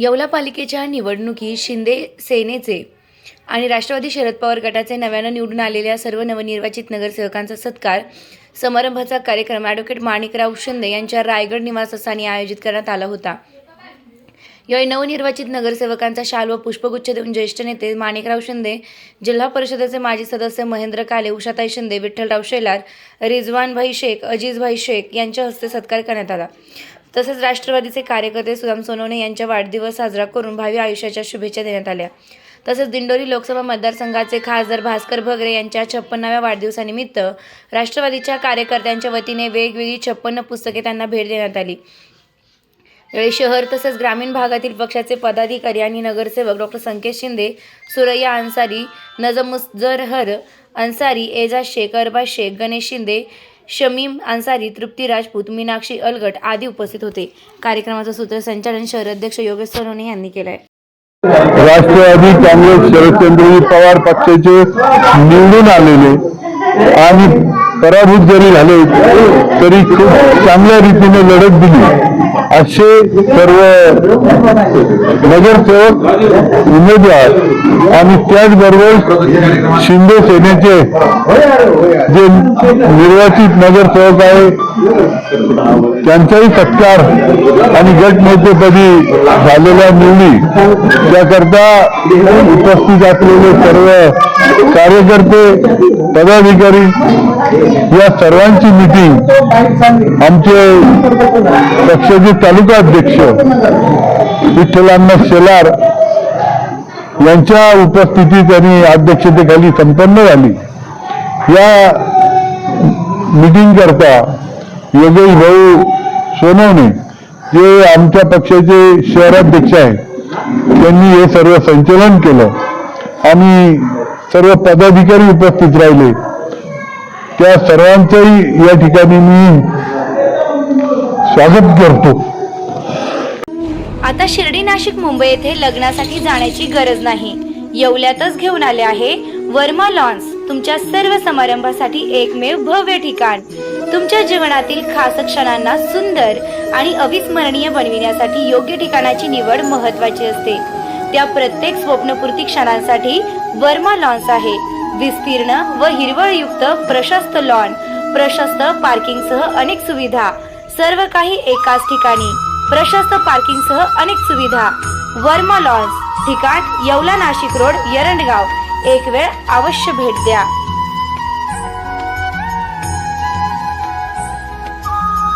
येवला पालिकेच्या निवडणुकीत शिंदे सेनेचे आणि राष्ट्रवादी शरद पवार गटाचे नव्यानं निवडून आलेल्या सर्व नवनिर्वाचित नगरसेवकांचा सत्कार समारंभाचा कार्यक्रम ॲडव्होकेट माणिकराव शिंदे यांच्या रायगड निवासस्थानी आयोजित करण्यात आला होता. यावेळी नवनिर्वाचित नगरसेवकांचा शाल व पुष्पगुच्छ देऊन ज्येष्ठ नेते माणिकराव शिंदे जिल्हा परिषदेचे माजी सदस्य महेंद्र काले उषाताई शिंदे विठ्ठलराव शेलार रिजवानभाई शेख अजीजभाई शेख यांच्या हस्ते सत्कार करण्यात आला. तसेच राष्ट्रवादीचे कार्यकर्ते सुदाम सोनवणे यांच्या वाढदिवस साजरा करून भावी आयुष्याच्या शुभेच्छा देण्यात आल्या. तसेच दिंडोरी लोकसभा मतदारसंघाचे खासदार भास्कर भगरे यांच्या छप्पन्नाव्या वाढदिवसानिमित्त राष्ट्रवादीच्या कार्यकर्त्यांच्या वतीने वेगवेगळी छप्पन्न पुस्तके त्यांना भेट देण्यात आली. यावेळी शहर तसेच ग्रामीण भागातील पक्षाचे पदाधिकारी आणि नगरसेवक डॉक्टर संकेत शिंदे सुरैया अन्सारी नजमुजरहर अन्सारी एजाज शेख अरबाज शेख गणेश शिंदे शमीम अन्सारी तृप्ती राजपूत मीनाक्षी अलगट आदी उपस्थित होते. कार्यक्रमाचं सूत्रसंचालन शहर अध्यक्ष योगेश सोनवणे यांनी केलं आहे राष्ट्रवादी काँग्रेस शरदचंद्रजी पवार पक्षाचे निवडून आलेले आणि पराभूत जरी झाले तरी खूप चांगल्या रीतीने लढत दिली. असे सर्व नगरसेवक उमेदवार आणि त्याचबरोबर शिंदे सेनेचे जे निर्वाचित नगरसेवक आहे त्यांचाही सत्कार आणि गटनेतेपदी झालेल्या निवडी त्याकरता उपस्थित असलेले सर्व कार्यकर्ते पदाधिकारी या सर्वांची मिटिंग आमचे पक्षाचे तालुका अध्यक्ष विठ्ठलांना शेलार यांच्या उपस्थितीत आणि अध्यक्षतेखाली संपन्न झाली. या मीटिंग करता योगेश भाऊ सोनवणे जे आमच्या पक्षाचे शहराध्यक्ष आहेत त्यांनी हे सर्व संचलन केलं. आणि सर्व पदाधिकारी उपस्थित राहिले. त्या सर्वांचंही या ठिकाणी मी स्वागत करतो. आता शिर्डी नाशिक मुंबई येथे लग्नासाठी जाण्याची गरज नाही. येवल्यातच घेऊन आले आहे वर्मा लॉन्स तुमच्या सर्व समारंभासाठी एकमेव भव्य ठिकाण. तुमच्या जीवनातील खास क्षणांना सुंदर आणि अविस्मरणीय बनविण्यासाठी योग्य ठिकाणाची निवड महत्वाची असते. त्या प्रत्येक स्वप्नपूर्ती क्षणांसाठी वर्मा लॉन्स आहे. विस्तीर्ण व हिरवळयुक्त प्रशस्त लॉन प्रशस्त पार्किंगसह अनेक सुविधा. सर्व काही एकाच ठिकाणी. प्रशस्त पार्किंगसह अनेक सुविधा. वर्मा लॉन्स ठिकाण येवला नाशिक रोड यरंडगाव. एक वेळ अवश्य भेट द्या.